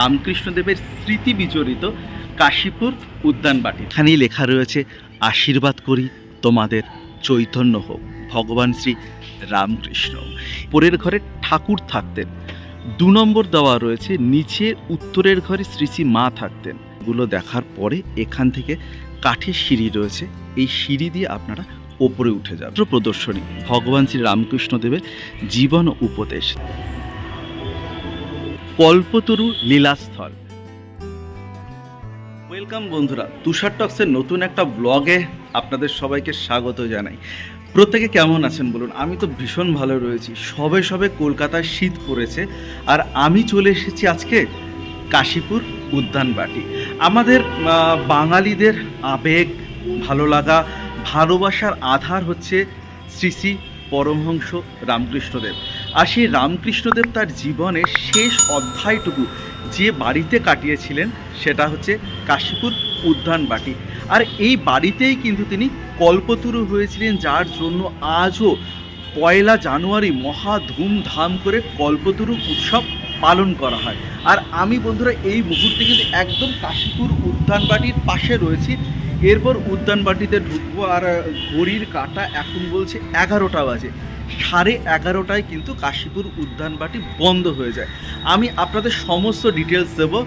রামকৃষ্ণদেবের স্মৃতি বিচরিত কাশীপুর উদ্যানবাটি এখানেই লেখা রয়েছে, আশীর্বাদ করি তোমাদের চৈতন্য হোক, ভগবান শ্রী রামকৃষ্ণ। পরের ঘরে ঠাকুর থাকতেন। দু নম্বর দেওয়া রয়েছে, নিচে উত্তরের ঘরে শ্রী শ্রী মা থাকতেন। এগুলো দেখার পরে এখান থেকে কাঠের সিঁড়ি রয়েছে, এই সিঁড়ি দিয়ে আপনারা ওপরে উঠে যাবেন। প্রদর্শনী, ভগবান শ্রী রামকৃষ্ণদেবের জীবন উপদেশ। কল্পতরু লীলাস্থল। ওয়েলকাম বন্ধুরা, তুষার টক্সের নতুন একটা ব্লগে আপনাদের সবাইকে স্বাগত জানাই। প্রত্যেকে কেমন আছেন বলুন? আমি তো ভীষণ ভালো রয়েছি। সবে সবে কলকাতায় শীত পড়েছে আর আমি চলে এসেছি আজকে কাশীপুর উদ্যানবাটি আমাদের বাঙালিদের আবেগ, ভালো লাগা, ভালোবাসার আধার হচ্ছে শ্রী শ্রী পরমহংস রামকৃষ্ণদেব। আর সেই রামকৃষ্ণদেব তার জীবনের শেষ অধ্যায়টুকু যে বাড়িতে কাটিয়েছিলেন, সেটা হচ্ছে কাশীপুর উদ্যানবাটি আর এই বাড়িতেই কিন্তু তিনি কল্পতরু হয়েছিলেন, যার জন্য আজও পয়লা জানুয়ারি মহা ধুমধাম করে কল্পতরু উৎসব পালন করা হয়। আর আমি বন্ধুরা, এই মুহূর্তে কিন্তু একদম কাশীপুর উদ্যানবাটির পাশে রয়েছি। এরপর উদ্যানবাটিতে ঢুকবো আর ঘড়ির কাটা এখন বলছে এগারোটা বাজে। সাড়ে এগারোটায় কিন্তু কাশীপুর উদ্যানবাটি বন্ধ হয়ে যায়। আমি আপনাদের সমস্ত ডিটেলস দেব।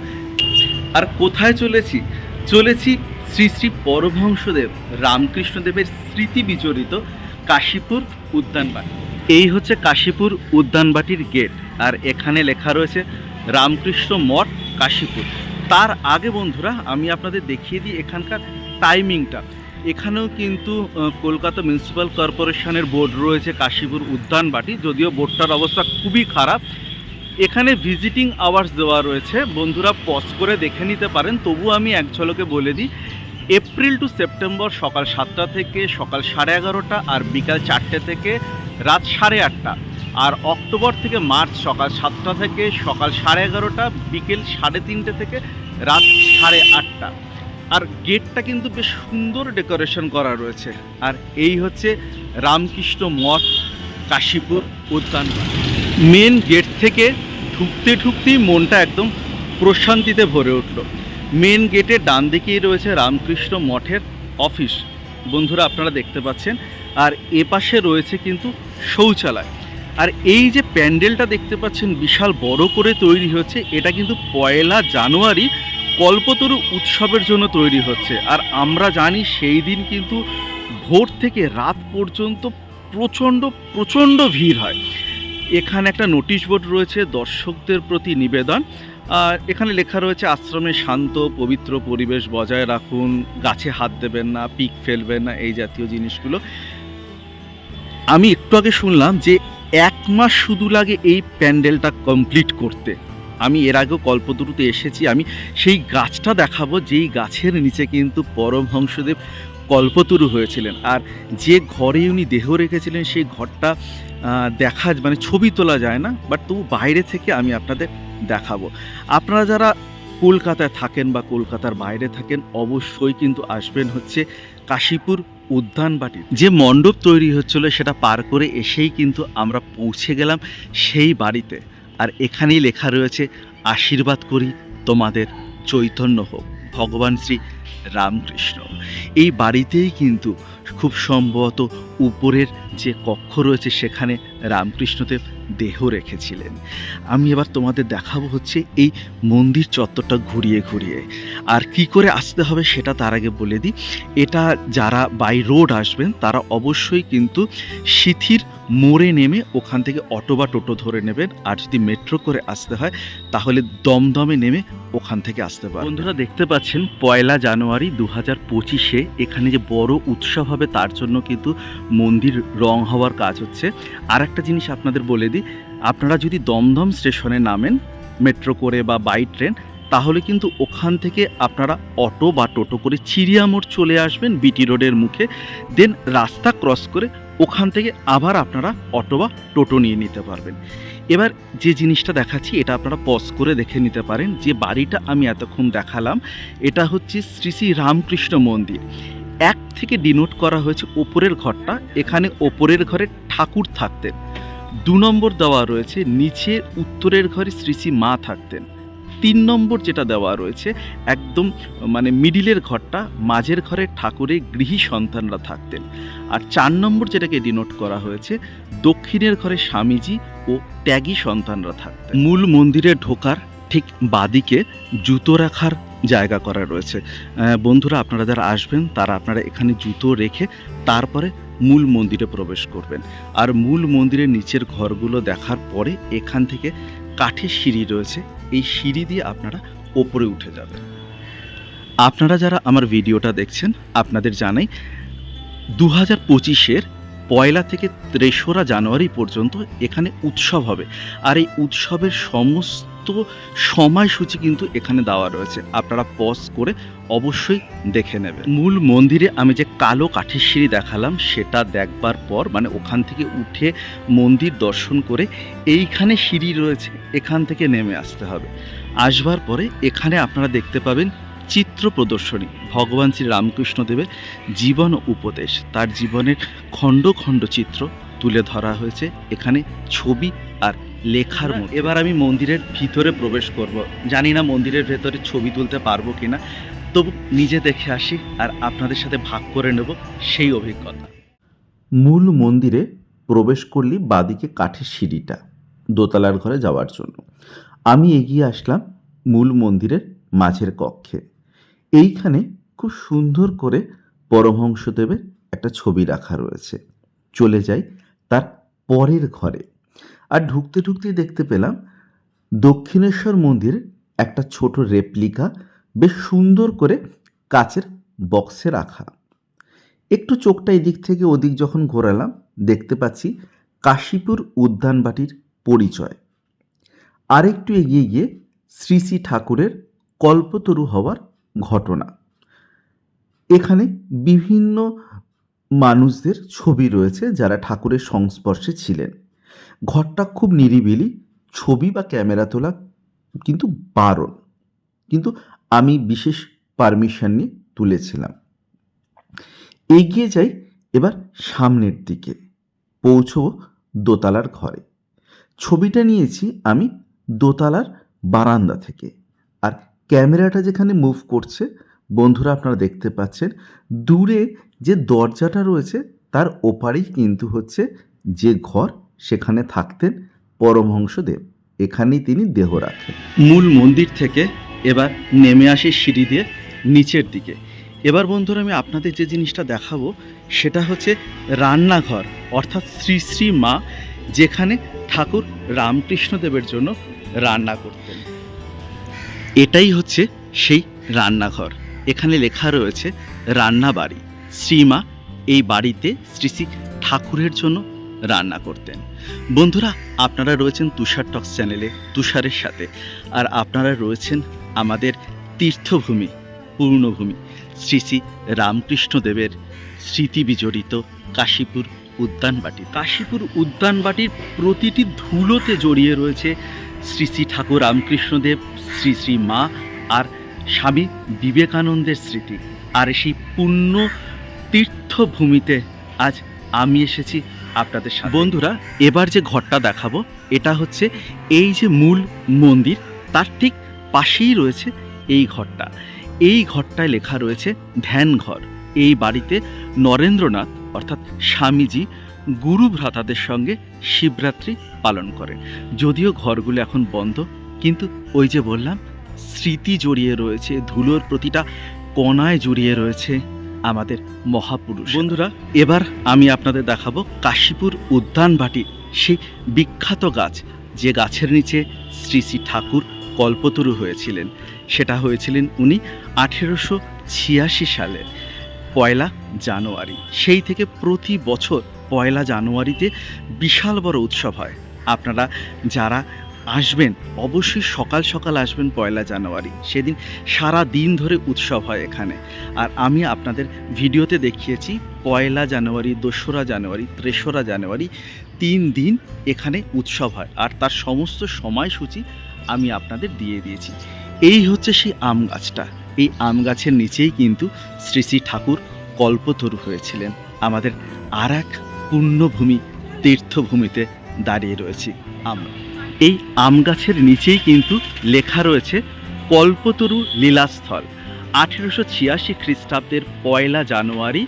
আর কোথায় চলেছি? চলেছি শ্রী শ্রী পরমহংসদেব, রামকৃষ্ণদেবের স্মৃতি বিচরিত কাশীপুর উদ্যানবাটি এই হচ্ছে কাশীপুর উদ্যানবাটির গেট আর এখানে লেখা রয়েছে, রামকৃষ্ণ মঠ কাশীপুর। তার আগে বন্ধুরা, আমি আপনাদের দেখিয়ে দিই এখানকার টাইমিংটা এখানেও কিন্তু কলকাতা মিউনিসিপ্যাল কর্পোরেশনের বোর্ড রয়েছে কাশীপুর উদ্যানবাটি যদিও বোর্ডটার অবস্থা খুবই খারাপ। এখানে ভিজিটিং আওয়ার্স দেওয়া রয়েছে। বন্ধুরা পজ করে দেখে নিতে পারেন। তবু আমি এক ঝলকে বলে দিই এপ্রিল টু সেপ্টেম্বর সকাল সাতটা থেকে সকাল সাড়ে এগারোটা আর বিকাল চারটে থেকে রাত সাড়ে আটটা। আর অক্টোবর থেকে মার্চ সকাল সাতটা থেকে সকাল সাড়ে এগারোটা, বিকেল সাড়ে তিনটে থেকে রাত সাড়ে আটটা। আর গেটটা কিন্তু বেশ সুন্দর ডেকোরেশন করা রয়েছে। আর এই হচ্ছে রামকৃষ্ণ মঠ, কাশীপুর, উদ্যান। মেন গেট থেকে ঢুকতে ঢুকতেই মনটা একদম প্রশান্তিতে ভরে উঠল। মেন গেটের ডান দিকেই রয়েছে রামকৃষ্ণ মঠের অফিস। বন্ধুরা, আপনারা দেখতে পাচ্ছেন। আর এ পাশে রয়েছে কিন্তু শৌচালয়। আর এই যে প্যান্ডেলটা দেখতে পাচ্ছেন, বিশাল বড় করে তৈরি হচ্ছে এটা কিন্তু পয়লা জানুয়ারি কল্পতরু উৎসবের জন্য তৈরি হচ্ছে। আর আমরা জানি সেই দিন কিন্তু ভোর থেকে রাত পর্যন্ত প্রচণ্ড প্রচণ্ড ভিড় হয়। এখানে একটা নোটিশ বোর্ড রয়েছে, দর্শকদের প্রতি নিবেদন। আর এখানে লেখা রয়েছে, আশ্রমে শান্ত, পবিত্র পরিবেশ বজায় রাখুন। গাছে হাত দেবেন না, পিক ফেলবেন না, এই জাতীয় জিনিসগুলো। আমি একটু আগে শুনলাম যে এক মাস শুধু লাগে এই প্যান্ডেলটা কমপ্লিট করতে। আমি এর আগেও কল্পতরুতে এসেছি, আমি সেই গাছটা দেখাবো, যেই গাছের নিচে কিন্তু পরমহংসদেব কল্পতরু হয়েছিলেন। আর যে ঘরে উনি দেহ রেখেছিলেন, সেই ঘরটা দেখা মানে ছবি তোলা যায় না, বাট তবু বাইরে থেকে আমি আপনাদের দেখাবো। আপনারা যারা কলকাতায় থাকেন বা কলকাতার বাইরে থাকেন, অবশ্যই কিন্তু আসবেন হচ্ছে কাশীপুর উদ্যানবাটির যে মণ্ডপ তৈরি হচ্ছিল, সেটা পার করে এসেই কিন্তু আমরা পৌঁছে গেলাম সেই বাড়িতে। আর এখানেই লেখা রয়েছে, আশীর্বাদ করি তোমাদের, চৈতন্য হোক, ভগবান শ্রী রামকৃষ্ণ। এই বাড়িতেই কিন্তু খুব সম্ভবত উপরের যে কক্ষ রয়েছে সেখানে রামকৃষ্ণদেব দেহ রেখেছিলেন। আমি এবার তোমাদের দেখাবো হচ্ছে এই মন্দির চত্বরটা ঘুরিয়ে ঘুরিয়ে। আর কি করে আসতে হবে সেটা তার আগে বলে দিই। এটা যারা বাই রোড আসবেন, তারা অবশ্যই কিন্তু সিথির মোড়ে নেমে ওখান থেকে অটো বা টোটো ধরে নেবেন। আর যদি মেট্রো করে আসতে হয়, তাহলে দমদমে নেমে ওখান থেকে আসতে পারেন বন্ধুরা, দেখতে পাচ্ছেন, পয়লা জানুয়ারি দু হাজার পঁচিশে এখানে যে বড় উৎসব হবে, তার জন্য কিন্তু মন্দির রং হওয়ার কাজ হচ্ছে। আর একটা জিনিস আপনাদের বলে দিই আপনারা যদি দমদম স্টেশনে নামেন, মেট্রো করে বা বাই ট্রেন তাহলে কিন্তু ওখান থেকে আপনারা অটো বা টোটো করে চিড়িয়ামোড় চলে আসবেন বিটি রোডের মুখে। দেন রাস্তা ক্রস করে ওখান থেকে আবার আপনারা অটো বা টোটো নিয়ে নিতে পারবেন। এবার যে জিনিসটা দেখাচ্ছি, এটা আপনারা পজ করে দেখে নিতে পারেন। যে বাড়িটা আমি এতক্ষণ দেখালাম, এটা হচ্ছে শ্রী শ্রী রামকৃষ্ণ মন্দির। এক থেকে ডিনোট করা হয়েছে ওপরের ঘরটা। এখানে ওপরের ঘরে ঠাকুর থাকতেন। দু নম্বর দেওয়া রয়েছে, নিচের উত্তরের ঘরে শ্রী শ্রী মা থাকতেন। তিন নম্বর যেটা দেওয়া রয়েছে, একদম মানে মিডিলের ঘরটা, মাঝের ঘরে ঠাকুরের গৃহী সন্তানরা থাকতেন। আর চার নম্বর যেটাকে ডিনোট করা হয়েছে, দক্ষিণের ঘরে স্বামীজি ও ত্যাগী সন্তানরা থাকতেন। মূল মন্দিরে ঢোকার ঠিক বাদিকে জুতো রাখার জায়গা করা রয়েছে। বন্ধুরা, আপনারা যারা আসবেন, তারা আপনারা এখানে জুতো রেখে তারপরে মূল মন্দিরে প্রবেশ করবেন। আর মূল মন্দিরের নিচের ঘরগুলো দেখার পরে এখান থেকে কাঠের সিঁড়ি রয়েছে। এই সিঁড়ি দিয়ে আপনারা ওপরে উঠে যাবেন। আপনারা যারা আমার ভিডিওটা দেখছেন, আপনাদের জানাই দু হাজার পঁচিশের পয়লা থেকে তেসরা জানুয়ারি পর্যন্ত এখানে উৎসব হবে। আর এই উৎসবের সমস্ত সময়সূচি কিন্তু এখানে দেওয়া রয়েছে। আপনারা পজ করে অবশ্যই দেখে নেবেন। মূল মন্দিরে আমি যে কালো কাঠের সিঁড়ি দেখালাম, সেটা দেখবার পর মানে ওখান থেকে উঠে মন্দির দর্শন করে এইখানে সিঁড়ি রয়েছে, এখান থেকে নেমে আসতে হবে। আসবার পরে এখানে আপনারা দেখতে পাবেন চিত্র প্রদর্শনী। ভগবান শ্রী রামকৃষ্ণ দেবের জীবন উপদেশ। তার জীবনের খণ্ড খণ্ড চিত্র তুলে ধরা হয়েছে। এখানে ছবি আর লেখার মধ্যে। এবার আমি মন্দিরের ভিতরে প্রবেশ করব। জানি না মন্দিরের ভেতরে ছবি তুলতে পারব কিনা। তবু নিজে দেখে আসি আর আপনাদের সাথে ভাগ করে নেব সেই অভিজ্ঞতা। মূল মন্দিরে প্রবেশ করলি বাদিকে কাঠের সিঁড়িটা, দোতলার ঘরে যাওয়ার জন্য। আমি এগিয়ে আসলাম মূল মন্দিরের মাঝের কক্ষে। এইখানে খুব সুন্দর করে পরমহংসদেবের একটা ছবি রাখা রয়েছে। চলে যাই তার পরের ঘরে। আর ঢুকতে ঢুকতে দেখতে পেলাম দক্ষিণেশ্বর মন্দির একটা ছোট রেপ্লিকা বেশ সুন্দর করে কাচের বক্সে রাখা। একটু চোখটা এদিক থেকে ওদিক যখন ঘোরালাম, দেখতে পাচ্ছি কাশীপুর উদ্যানবাটির পরিচয়। আরেকটু এগিয়ে গিয়ে শ্রী শ্রী ঠাকুরের কল্পতরু হওয়ার ঘটনা। এখানে বিভিন্ন মানুষদের ছবি রয়েছে যারা ঠাকুরের সংস্পর্শে ছিলেন। ঘরটা খুব নিরিবিলি, ছবি বা ক্যামেরা তোলা কিন্তু বারণ। কিন্তু আমি বিশেষ পারমিশন নিয়ে তুলেছিলাম। এগিয়ে যাই এবার সামনের দিকে। পৌঁছব দোতলার ঘরে। ছবিটা নিয়েছি আমি দোতলার বারান্দা থেকে। আর ক্যামেরাটা যেখানে মুভ করছে, বন্ধুরা আপনারা দেখতে পাচ্ছেন, দূরে যে দরজাটা রয়েছে, তার ওপারেই কিন্তু হচ্ছে যে ঘর, সেখানে থাকতেন পরমহংসদেব। এখানেই তিনি দেহ রাখেন। মূল মন্দির থেকে এবার নেমে আসি সিঁড়ি দিয়ে নিচের দিকে। এবার বন্ধুরা আমি আপনাদের যে জিনিসটা দেখাবো, সেটা হচ্ছে রান্নাঘর, অর্থাৎ শ্রী শ্রী মা, যেখানে ঠাকুর রামকৃষ্ণদেবের জন্য রান্না করতেন। এটাই হচ্ছে সেই রান্নাঘর। এখানে লেখা রয়েছে রান্নাবাড়ি শ্রীমা এই বাড়িতে শ্রী শ্রী ঠাকুরের জন্য রান্না করতেন। বন্ধুরা, আপনারা রয়েছেন তুষার টক্স চ্যানেলে, তুষারের সাথে। আর আপনারা রয়েছেন আমাদের তীর্থভূমি, পূর্ণভূমি, শ্রী শ্রী রামকৃষ্ণদেবের স্মৃতি বিজড়িত কাশীপুর উদ্যানবাটি কাশীপুর উদ্যানবাটির প্রতিটি ধুলোতে জড়িয়ে রয়েছে শ্রী শ্রী ঠাকুর রামকৃষ্ণদেব, শ্রী শ্রী মা আর স্বামী বিবেকানন্দের স্মৃতি। আর সেই পূর্ণ তীর্থভূমিতে আজ আমি এসেছি আপনাদের বন্ধুরা, এবার যে ঘরটা দেখাবো, এটা হচ্ছে এই যে মূল মন্দির, তার ঠিক পাশেই রয়েছে এই ঘরটা। এই ঘরটায় লেখা রয়েছে ধ্যান ঘর। এই বাড়িতে নরেন্দ্রনাথ, অর্থাৎ স্বামীজি গুরু ভ্রাতাদের সঙ্গে শিবরাত্রি পালন করেন। যদিও ঘরগুলো এখন বন্ধ, কিন্তু ওই যে বললাম, স্মৃতি জড়িয়ে রয়েছে, ধুলোর প্রতিটা কণায় জড়িয়ে রয়েছে আমাদের মহাপুরুষ। বন্ধুরা, এবার আমি আপনাদের দেখাবো কাশীপুর উদ্যানবাটির সেই বিখ্যাত গাছ, যে গাছের নিচে শ্রী শ্রী ঠাকুর কল্পতরু হয়েছিলেন। সেটা হয়েছিলেন উনি আঠেরোশো ছিয়াশি সালে পয়লা জানুয়ারি। সেই থেকে প্রতি বছর পয়লা জানুয়ারিতে বিশাল বড় উৎসব হয়। আপনারা যারা আসবেন, অবশ্যই সকাল সকাল আসবেন পয়লা জানুয়ারি। সেদিন সারা দিন ধরে উৎসব হয় এখানে। আর আমি আপনাদের ভিডিওতে দেখিয়েছি, পয়লা জানুয়ারি, দোসরা জানুয়ারি তেসরা জানুয়ারি, তিন দিন এখানে উৎসব হয়। আর তার সমস্ত সময়সূচি আমি আপনাদের দিয়ে দিয়েছি। এই হচ্ছে সেই আম গাছটা। এই আম গাছের নিচেই কিন্তু শ্রী শ্রী ঠাকুর কল্পতরু হয়েছিলেন। আমাদের আর এক পুণ্যভূমি তীর্থভূমিতে দাঁড়িয়ে রয়েছি আমরা। এই আম গাছের নিচেই কিন্তু লেখা রয়েছে কল্পতরু লীলাস্থল। আঠেরোশো ছিয়াশি খ্রিস্টাব্দের পয়লা জানুয়ারি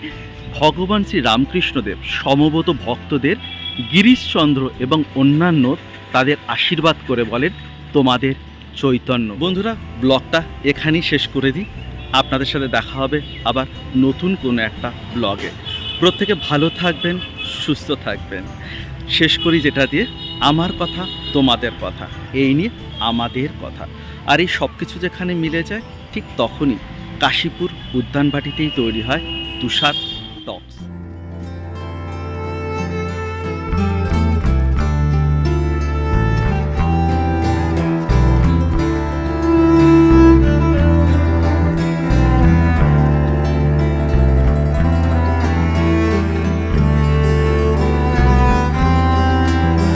ভগবান শ্রী রামকৃষ্ণদেব সমবত ভক্তদের গিরিশচন্দ্র এবং অন্যান্য তাদের আশীর্বাদ করে বলেন তোমাদের চৈতন্য। বন্ধুরা, ব্লগটা এখানেই শেষ করে দিই। আপনাদের সাথে দেখা হবে আবার নতুন কোনো একটা ব্লগে। প্রত্যেকে ভালো থাকবেন, সুস্থ থাকবেন। শেষ করি যেটা দিয়ে, আমার কথা, তোমাদের কথা। এই নিয়ে আমাদের কথা। আর এই সব কিছু যেখানে মিলে যায়, ঠিক তখনই কাশীপুর উদ্যানবাটিতেই তৈরি হয় তুষার টপস।